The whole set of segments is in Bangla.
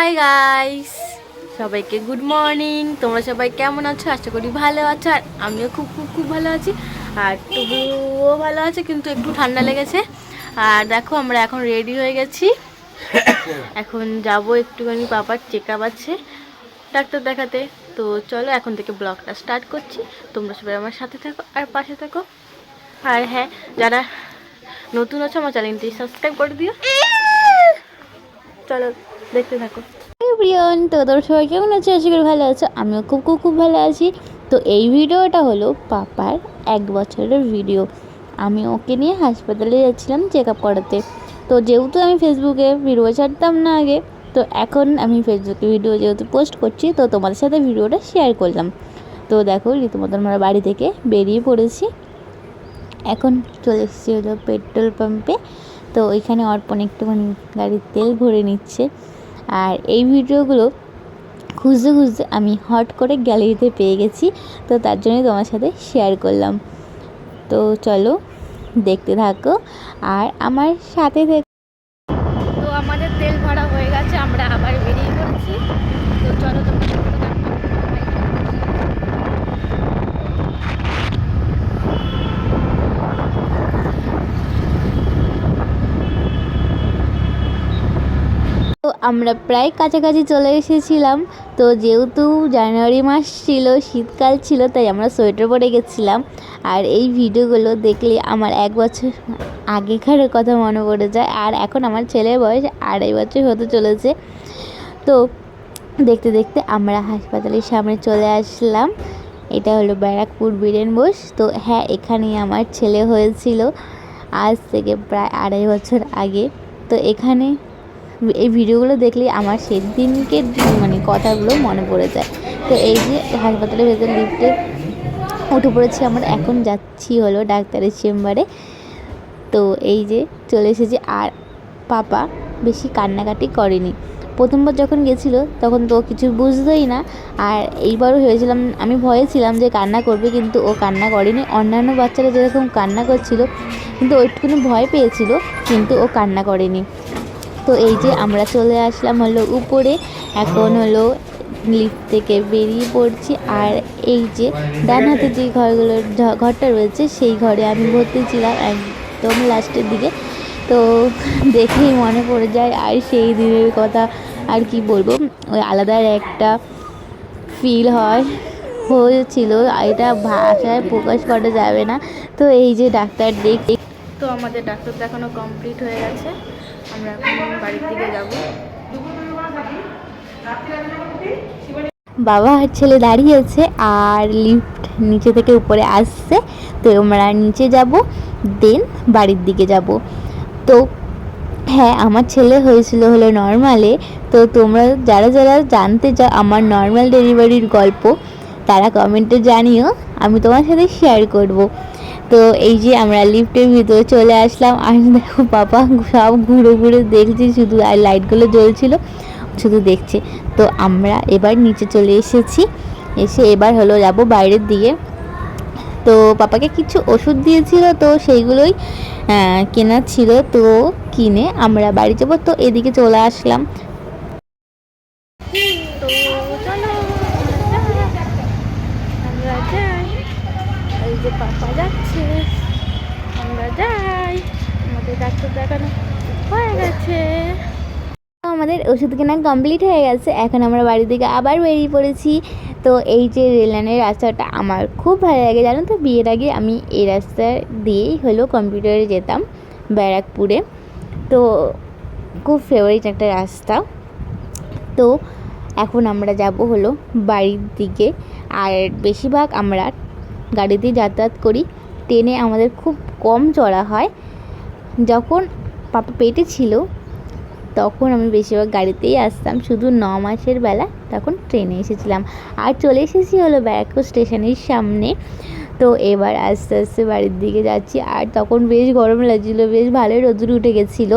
হাই গাইস সবাইকে গুড মর্নিং তোমরা সবাই কেমন আছো? আশা করি ভালো আছো। আর আমিও খুব খুব খুব ভালো আছি। আর তবুও ভালো আছে, কিন্তু একটু ঠান্ডা লেগেছে। আর দেখো, আমরা এখন রেডি হয়ে গেছি। এখন যাব একটুখানি পাপার চেক আপ আছে, ডাক্তার দেখাতে। তো চলো, এখন থেকে ব্লগটা স্টার্ট করছি। তোমরা সবাই আমার সাথে থাকো আর পাশে থাকো। আর হ্যাঁ যারা নতুন আছো, আমার চ্যানেলটি সাবস্ক্রাইব করে দিও। চলো। দেখতে থাকো। প্রিয়ন তো তোর সবাই কেমন আছে? আশা করি ভালো আছো। আমিও খুব খুব খুব ভালো আছি। তো এই ভিডিওটা হলো পাপার এক বছরের ভিডিও আমি ওকে নিয়ে হাসপাতালে যাচ্ছিলাম চেক আপ করাতে। তো যেহেতু আমি ফেসবুকে ভিডিও ছাড়তাম না আগে, তো এখন আমি ফেসবুকে ভিডিও যেহেতু পোস্ট করছি, তো তোমাদের সাথে ভিডিওটা শেয়ার করলাম। তো দেখো, রীতিমতো আমরা বাড়ি থেকে বেরিয়ে পড়েছি। এখন চলে এসেছি হলো পেট্রোল পাম্পে তো ওইখানে অর্পণ একটুখানি গাড়ির তেল ভরে নিচ্ছে। আর এই ভিডিওগুলো খুঁজতে খুঁজতে আমি হট করে গ্যালারিতে পেয়ে গেছি, তো তার জন্যই তোমার সাথে শেয়ার করলাম। তো চলো দেখতে থাকো আর আমার সাথে থেকে তো আমাদের তেল ভরা হয়ে গেছে, আমরা আবার বেরিয়ে পড়ছি। তো চলো তোমরা আমরা প্রায় কাছাকাছি চলে এসেছিলাম। তো যেহেতু জানুয়ারি মাস ছিল, শীতকাল ছিল, তাই আমরা সোয়েটার পরে গেছিলাম। আর এই ভিডিওগুলো দেখলে আমার এক বছর আগেকার কথা মনে পড়ে যায়। আর এখন আমার ছেলের বয়স আড়াই বছর হতে চলেছে। তো দেখতে দেখতে আমরা হাসপাতালের সামনে চলে আসলাম। এটা হলো ব্যারাকপুর বীরেন বোস। তো হ্যাঁ এখানেই আমার ছেলে হয়েছিল আজ থেকে প্রায় আড়াই বছর আগে। তো এখানে এই ভিডিওগুলো দেখলেই আমার সেদিনকে মানে কথাগুলো মনে পড়ে যায়। তো এই যে হাসপাতালের ভেতর লিফটে উঠে পড়েছি আমরা, এখন যাচ্ছি হলো ডাক্তারের চেম্বারে। তো এই যে চলে এসেছি, আর পাপা বেশি কান্নাকাটি করেনি। প্রথমবার যখন গেছিল, তখন তো কিছু বুঝতোই না। আর এইবারও ভেবেছিলাম, আমি ভয়ে ছিলাম যে কান্না করবে, কিন্তু ও কান্না করেনি। অন্যান্য বাচ্চারা যেরকম কান্না করছিল, কিন্তু ওইটুকুনি ভয় পেয়েছিল, কিন্তু ও কান্না করেনি। তো এই যে আমরা চলে আসলাম হলো উপরে। এখন হলো লিফট থেকে বেরিয়ে পড়ছি। আর এই যে ডান হাতে যে ঘরগুলোর ঘরটা রয়েছে, সেই ঘরে আমি ভর্তি ছিলাম একদম লাস্টের দিকে। তো দেখেই মনে পড়ে যায়, আর সেই দিনের কথা আর কি বলব? ওই আলাদা একটা ফিল হয়, হয়েছিল। এটা ভাষায় প্রকাশ করা যাবে না। তো এই যে ডাক্তার দেখ তো আমাদের ডাক্তার দেখানো কমপ্লিট হয়ে গেছে। আমরা বাড়ির দিকে যাব। বাবা আর ছেলে দাঁড়িয়েছে আর লিফট নিচে থেকে উপরে আসছে। তো আমরা নিচে যাব দেন বাড়ির দিকে যাব। তো হ্যাঁ আমার ছেলে হয়েছিল হলো নর্মালে তো তোমরা যারা যারা জানতে চাও আমার নর্মাল ডেলিভারির গল্প, তারা কমেন্টে জানিও, আমি তোমার সাথে শেয়ার করব। তো এই যে আমরা লিফটের ভিতরে চলে আসলাম। আর দেখো বাবা, সব ঘুরে ঘুরে দেখছি, শুধু আর লাইটগুলো জ্বলছিল, শুধু দেখছে। তো আমরা এবার নিচে চলে এসেছি। এসে এবার হলো যাব বাইরের দিকে। তো পাপাকে কিছু ওষুধ দিয়েছিল, তো সেইগুলোই কেনার ছিল, তো কিনে আমরা বাড়ি যাব। তো এদিকে চলে আসলাম। তো চলো আমরা যাই যে পাপা যাচ্ছে। আমরা যাই। আমাদের ডাক্তার দেখানো হয়ে গেছে। আমাদের ওষুধ কেনা কমপ্লিট হয়ে গেছে। এখন আমরা বাড়ি থেকে আবার বেরিয়ে পড়েছি। তো এই যে রেললাইনের রাস্তাটা আমার খুব ভালো লাগে, জানো তো? বিয়ের আগে আমি এই রাস্তা দিয়েই হলো কম্পিউটারে যেতাম, ব্যারাকপুরে। তো খুব ফেভারিট একটা রাস্তা। তো এখন আমরা যাব হলো বাড়ির দিকে। আর বেশিরভাগ আমরা গাড়িতে যাতায়াত করি। ট্রেনে আমাদের খুব কম চড়া হয়। যখন পাপা পেটে ছিল, তখন আমি বেশিরভাগ গাড়িতেই আসতাম। শুধু ন মাসের বেলা তখন ট্রেনে এসেছিলাম। আর চলে এসেছি হলো ব্যারাকপুর স্টেশনের সামনে। তো এবার আস্তে আস্তে বাড়ির দিকে যাচ্ছি। আর তখন বেশ গরম লাগছিল, বেশ ভালোই রোদ্দুর উঠে গেছিল।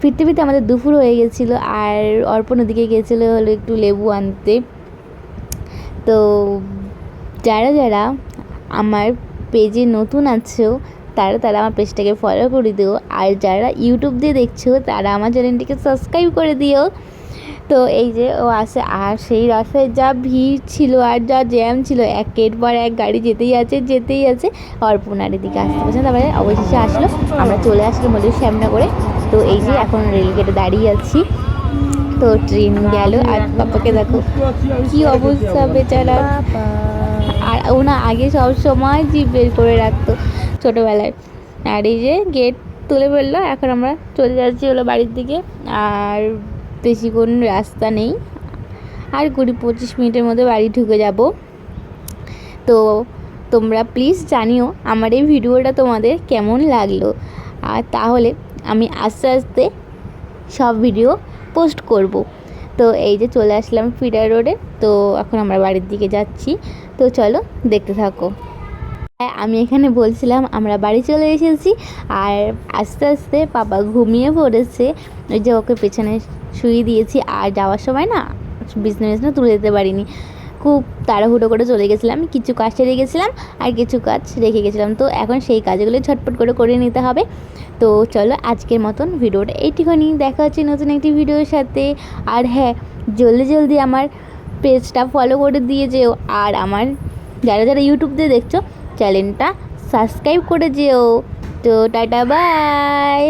ফিরতে ফিরতে আমাদের দুপুর হয়ে গেছিল। আর অর্পণ ওদিকে গেছিল হলো একটু লেবু আনতে। তো যারা যারা আমার পেজে নতুন আছো, তারা তারা আমার পেজটাকে ফলো করে দিও। আর যারা ইউটিউব দিয়ে দেখছ, তারা আমার চ্যানেলটিকে সাবস্ক্রাইব করে দিও। তো এই যে ও আসে, আর সেই রাস্তায় যা ভিড় ছিল আর যা জ্যাম ছিল, একের পর এক গাড়ি যেতেই আছে যেতেই আছে। অর্পণার দিকে আসতে পারছে তারপরে অবশেষে আসলো। আমরা চলে আসলো মধ্যে শ্যামনা করে তো এই যে এখন রেলগেটে দাঁড়িয়ে আছি। তো ট্রেন গেল। আর পাপাকে দেখো, কি অবস্থা বেচারা। আর ওনা আগে সব সময় জিভ বের করে রাখতো ছোটোবেলায়। আর এই যে গেট তুলে ফেলল, এখন আমরা চলে যাচ্ছি হলো বাড়ির দিকে। আর বেশিক্ষণ রাস্তা নেই। আর কুড়ি পঁচিশ মিনিটের মধ্যে বাড়ি ঢুকে যাব। তো তোমরা প্লিজ জানিও আমার এই ভিডিওটা তোমাদের কেমন লাগল। আর তাহলে আমি আস্তে আস্তে সব ভিডিও পোস্ট করব। তো এই যে চলে আসলাম ফিডার রোডে। তো এখন আমরা বাড়ির দিকে যাচ্ছি। তো চলো দেখতে থাকো। হ্যাঁ, আমি এখানে বলছিলাম আমরা বাড়ি চলে এসেছি আর আস্তে আস্তে পাপা ঘুমিয়ে পড়েছে। ওই যে ওকে পেছনে শুয়ে দিয়েছি। আর যাওয়ার সময় না বিছনা বিছনা তুলে দিতে পারিনি। খুব তাড়াহুড়ো করে চলে গেছিলাম। কিছু কাজ সেরে গেছিলাম আর কিছু কাজ রেখে গেছিলাম। তো এখন সেই কাজগুলো ঝটপট করে করে নিতে হবে। তো চলো আজকের মতন ভিডিওটা এইটুখানি। দেখা হচ্ছে নতুন একটি ভিডিওর সাথে। আর হ্যাঁ জলদি জলদি আমার পেজটা ফলো করে দিয়ে যেও। আর আমার যারা যারা ইউটিউব দিয়ে দেখছ চ্যানেলটা সাবস্ক্রাইব করে যেও। তো টাটা বাই